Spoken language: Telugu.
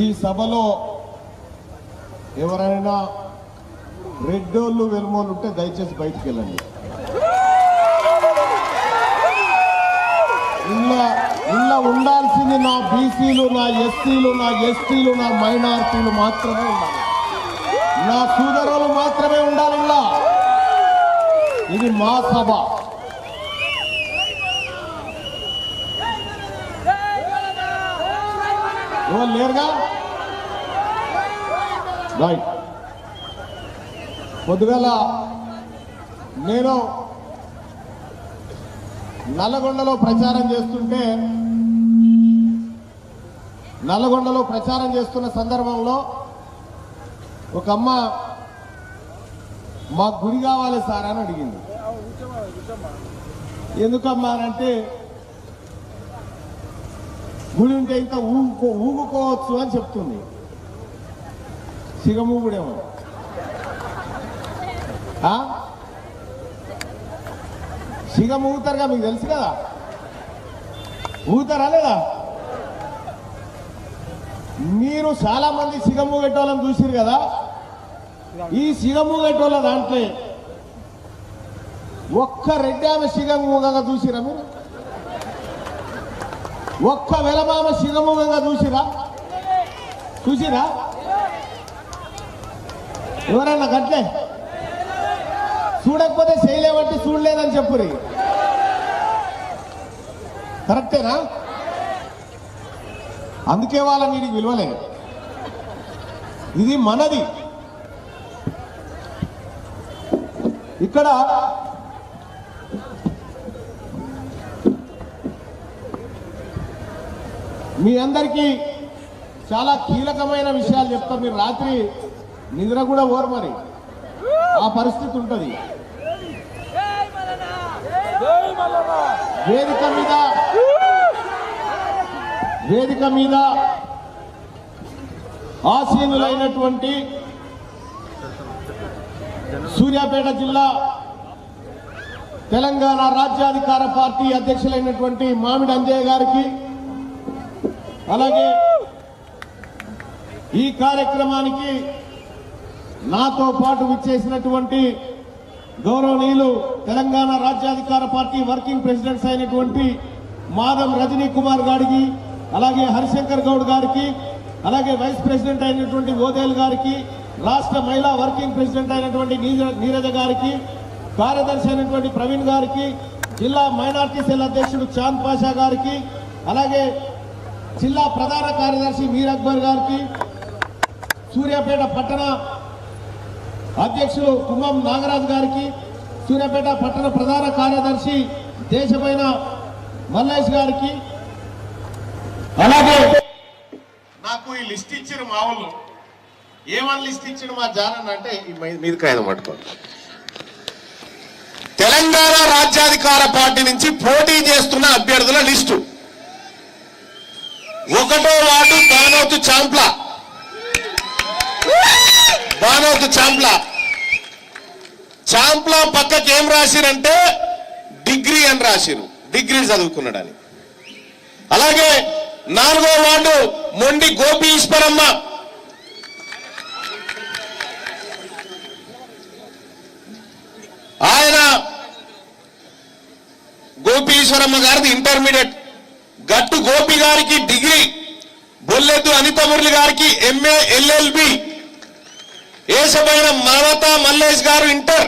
ఈ సభలో ఎవరైనా రెడ్డోళ్ళు వెలుమోళ్ళు ఉంటే దయచేసి బయటికి వెళ్ళండి. ఇలా ఇలా ఉండాల్సింది నా బీసీలు నా ఎస్సీలు నా ఎస్టీలు నా మైనారిటీలు మాత్రమే ఉండాలి. నా సోదరులు మాత్రమే ఉండాలి ఇది మా సభ. ఎవరు లేరుగా? రైట్ పొద్దుగల నేను నల్లగొండలో ప్రచారం చేస్తుంటే నల్లగొండలో ప్రచారం చేస్తున్న సందర్భంలో ఒక అమ్మ మాకు గుడి కావాలి సార్ అని అడిగింది. ఎందుకమ్మా అంటే గుడి ఉంటే ఇంకా ఊగుకో ఊగుకోవచ్చు అని చెప్తుంది. సిగమూగుడేమో. ఆ? సిగం ఊగుతారుగా మీకు తెలుసు కదా? ఊగుతారా లేదా? మీరు చాలా మంది సిగం ఊగేటోళ్ళని చూసిరు కదా? ఈ సిగం ఊగేటోళ్ళ దాంట్లో ఒక్క రెడ్డి ఆమె సిగం ఊగగా చూసిరా మీరు? ఒక్క వెలమామ సిగముగంగా చూసిరా? చూసిరా? ఎవరన్నా గట్లే? చూడకపోతే చేయలేమంటే చూడలేదని చెప్పురి. కరెక్టేనా? అందుకే వాళ్ళ నీకు విలువలే ఇది మనది. ఇక్కడ మీ అందరికీ చాలా కీలకమైన విషయాలు చెప్తా. మీరు రాత్రి నిద్ర కూడా ఓరు మరి. ఆ పరిస్థితి ఉంటుంది. వేదిక మీద వేదిక మీద ఆసీనులైనటువంటి సూర్యాపేట జిల్లా తెలంగాణ రాజ్యాధికార పార్టీ అధ్యక్షులైనటువంటి మామిడి అంజయ్య గారికి అలాగే ఈ కార్యక్రమానికి నాతో పాటు విచ్చేసినటువంటి గౌరవనీయులు తెలంగాణ రాజ్యాధికార పార్టీ వర్కింగ్ ప్రెసిడెంట్స్ అయినటువంటి మాధం రజనీ కుమార్ గారికి అలాగే హరిశంకర్ గౌడ్ గారికి అలాగే వైస్ ప్రెసిడెంట్ అయినటువంటి ఓదేల్ గారికి రాష్ట్ర మహిళా వర్కింగ్ ప్రెసిడెంట్ అయినటువంటి నీర- నీరజ గారికి కార్యదర్శి అయినటువంటి ప్రవీణ్ గారికి జిల్లా మైనార్టీ సెల్ అధ్యక్షుడు చాంద్ పాషా గారికి అలాగే జిల్లా ప్రధాన కార్యదర్శి మీర్ అక్బర్ గారికి సూర్యాపేట పట్టణ అధ్యక్షులు కుమ్మం నాగరాజు గారికి సూర్యాపేట పట్టణ ప్రధాన కార్యదర్శి దేశమైన మల్లేష్ గారికి అలాగే నాకు ఈ లిస్ట్ ఇచ్చిన మా వాళ్ళు. ఏమని లిస్ట్ ఇచ్చిన మా జానన్ అంటే ఈ మై- మీద కాయడం పట్టుకోండి. తెలంగాణ రాజ్యాధికార పార్టీ నుంచి పోటీ చేస్తున్న అభ్యర్థుల లిస్టు. ఒకటో వార్డు బానోతు చాంప్లా. బానోతు చాంప్ల. చాంప్లా పక్కకి ఏం రాసిరంటే డిగ్రీ అని రాసిరు. డిగ్రీ చదువుకున్నాడని. అలాగే నాలుగో వార్డు మొండి గోపి ఈశ్వరమ్మ ఆయన గోపి ఈశ్వరమ్మ గారిది ఇంటర్మీడియట్. గట్టు గోపి గారికి డిగ్రీ బొల్లెద్దు అనిత మురళి గారికి ఎంఏ ఎల్ఎల్బి. ఏసమైన మమతా మల్లేష్ గారు ఇంటర్.